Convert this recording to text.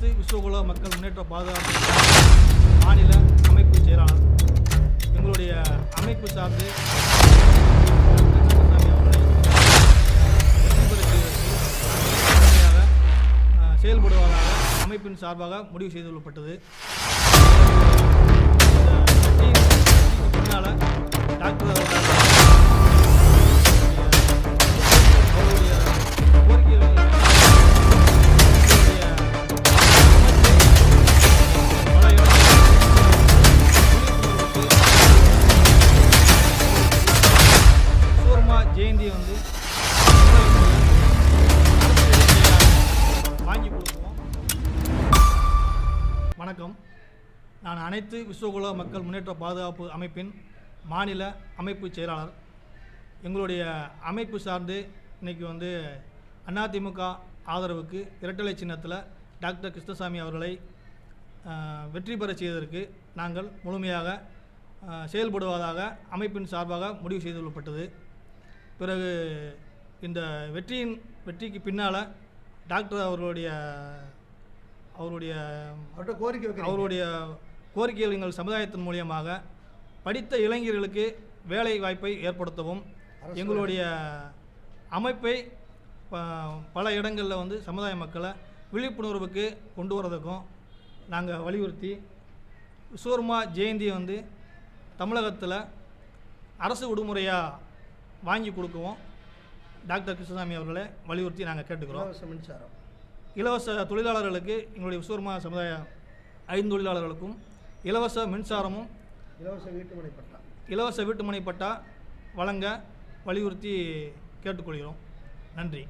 விஸ்வகுல மக்கள் முன்னேற்ற பாதுகாப்பு மாநில அமைப்பு செயலாளர் எங்களுடைய அமைப்பு சார்ந்து செயல்படுவதாக அமைப்பின் சார்பாக முடிவு செய்து கொள்ளப்பட்டது சூர்மா வந்து வாங்கி கொடுக்குவோம் வணக்கம். நான் அனைத்து விஸ்வகுல மக்கள் முன்னேற்ற பாதுகாப்பு அமைப்பின் மாநில அமைப்பு செயலாளர். எங்களுடைய அமைப்பு சார்ந்து இன்னைக்கு வந்து அதிமுக ஆதரவுக்கு இரட்டலை சின்னத்தில் டாக்டர் கிருஷ்ணசாமி அவர்களை வெற்றி பெறச் செய்வதற்கு நாங்கள் முழுமையாக செயல்படுவதாக அமைப்பின் சார்பாக முடிவு செய்து கொள்ளப்பட்டது பிறகு இந்த வெற்றியின் வெற்றிக்கு பின்னால் டாக்டர் அவர்களுடைய அவருடைய கோரிக்கை அவருடைய கோரிக்கைகள் எங்கள் சமுதாயத்தின் மூலியமாக படித்த இளைஞர்களுக்கு வேலை வாய்ப்பை ஏற்படுத்தவும் எங்களுடைய அமைப்பை ப- பல இடங்களில் வந்து சமுதாய மக்களை விழிப்புணர்வுக்கு கொண்டு வரதுக்கும் நாங்கள் வலியுறுத்தி விஸ்வர்மா ஜெயந்தியை வந்து தமிழகத்தில் அரசு விடுமுறையாக வாங்கி கொடுக்கவும் டாக்டர் கிருஷ்ணசாமி அவர்களை வலியுறுத்தி நாங்கள் கேட்டுக்கிறோம். மின்சாரம். இலவச தொழிலாளர்களுக்கு எங்களுடைய விஸ்வர்மா சமுதாய ஐந்தொழிலாளர்களுக்கும் இலவச மின்சாரமும் இலவச வீட்டுமனை பட்டா. இலவச வீட்டுமனை பட்டா வழங்க வலியுறுத்தி கேட்டுக்கொள்கிறோம். நன்றி.